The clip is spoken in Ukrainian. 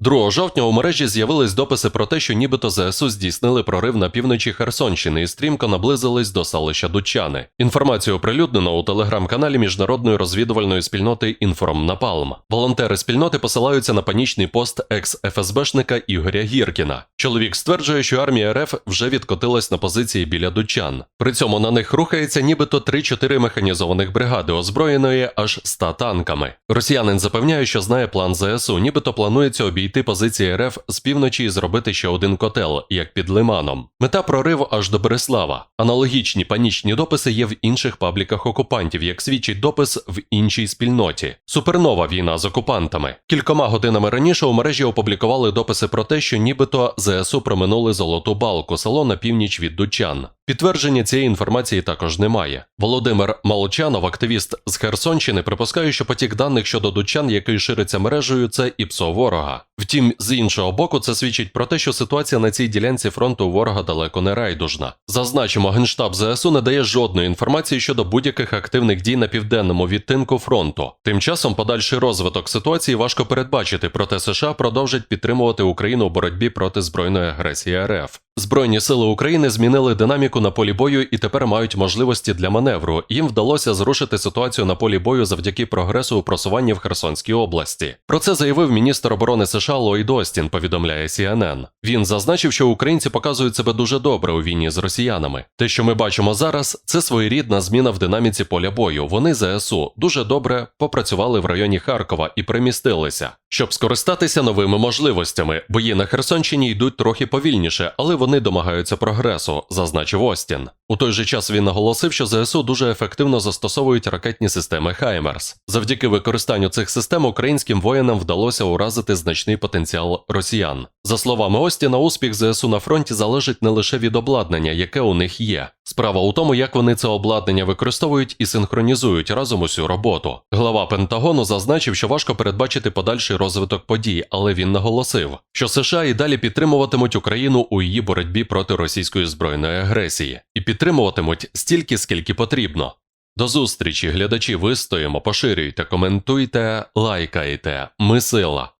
2 жовтня у мережі з'явились дописи про те, що нібито ЗСУ здійснили прорив на півночі Херсонщини і стрімко наблизились до селища Дучани. Інформацію оприлюднено у телеграм-каналі міжнародної розвідувальної спільноти Інформ Напалм. Волонтери спільноти посилаються на панічний пост екс-ФСБшника Ігоря Гіркіна. Чоловік стверджує, що армія РФ вже відкотилась на позиції біля Дучан. При цьому на них рухається нібито 3-4 механізованих бригади, озброєної аж 100 танками. Росіянин запевняє, що знає план ЗСУ, нібито планується обійти позиції РФ з півночі і зробити ще один котел, як під Лиманом. Мета прорив аж до Береслава. Аналогічні панічні дописи є в інших пабліках окупантів, як свідчить допис в іншій спільноті. Супернова війна з окупантами. Кількома годинами раніше у мережі опублікували дописи про те, що нібито ЗСУ проминули Золоту Балку, село на північ від Дучан. Підтвердження цієї інформації також немає. Володимир Молчанов, активіст з Херсонщини, припускає, що потік даних щодо дучан, який шириться мережею, це і псо ворога. Втім, з іншого боку, це свідчить про те, що ситуація на цій ділянці фронту ворога далеко не райдужна. Зазначимо, генштаб ЗСУ не дає жодної інформації щодо будь-яких активних дій на південному відтинку фронту. Тим часом подальший розвиток ситуації важко передбачити, проте США продовжать підтримувати Україну у боротьбі проти збройної агресії РФ. Збройні сили України змінили динаміку на полі бою і тепер мають можливості для маневру. Їм вдалося зрушити ситуацію на полі бою завдяки прогресу у просуванні в Херсонській області. Про це заявив міністр оборони США Ллойд Остін, повідомляє CNN. Він зазначив, що українці показують себе дуже добре у війні з росіянами. Те, що ми бачимо зараз, це своєрідна зміна в динаміці поля бою. Вони ЗСУ дуже добре попрацювали в районі Харкова і примістилися. Щоб скористатися новими можливостями, бої на Херсонщині йдуть трохи повільніше, але вони домагаються прогресу, зазначив Остін. У той же час він наголосив, що ЗСУ дуже ефективно застосовують ракетні системи Хаймерс. Завдяки використанню цих систем українським воїнам вдалося уразити значний потенціал росіян. За словами Остіна, успіх ЗСУ на фронті залежить не лише від обладнання, яке у них є. Справа у тому, як вони це обладнання використовують і синхронізують разом усю роботу. Глава Пентагону зазначив, що важко передбачити подальший розвиток подій, але він наголосив, що США і далі підтримуватимуть Україну у її боротьбі проти російської збройної агресії і підтримуватимуть стільки, скільки потрібно. До зустрічі, глядачі, вистоїмо, поширюйте, коментуйте, лайкайте. Ми сила.